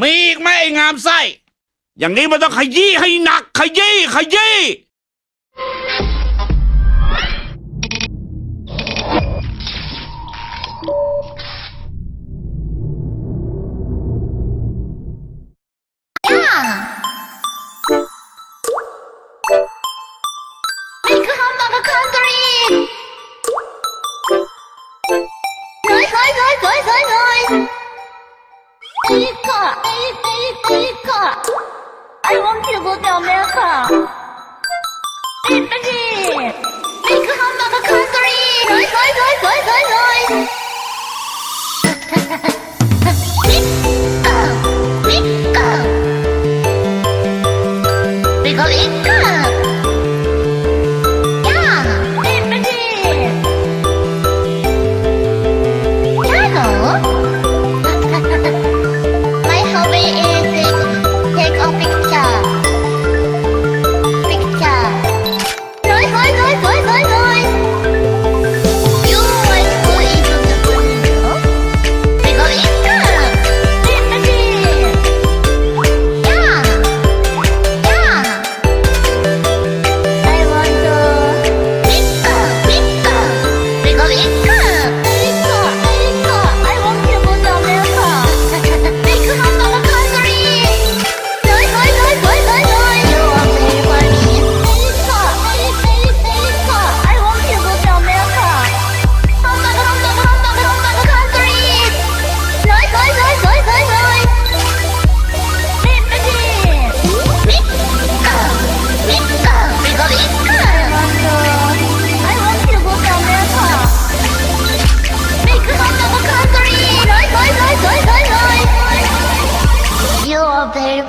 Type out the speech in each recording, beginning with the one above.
มีอีกไหมไอ้งามไส้ อย่างนี้มันต้องขยี้ให้หนักขยี้ขยี้มคือห้องคนกรี America. America. I want to go to America. 예쁘지? Make hamburger country. Noi, noi, noi, noi, noi,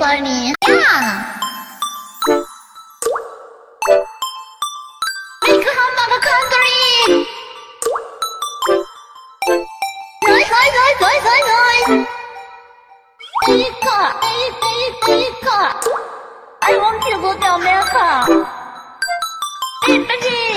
กว่า้่ยไม่คือห้องบังคับกรีเฮ้ยไฮ้ยเฮ้ยเฮ้ยไฮ้ยเฮ้ไอ้ก่อไอ้ไอ้ไอ้ก่อ I want to go to America ไอ้ปะจี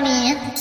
mean.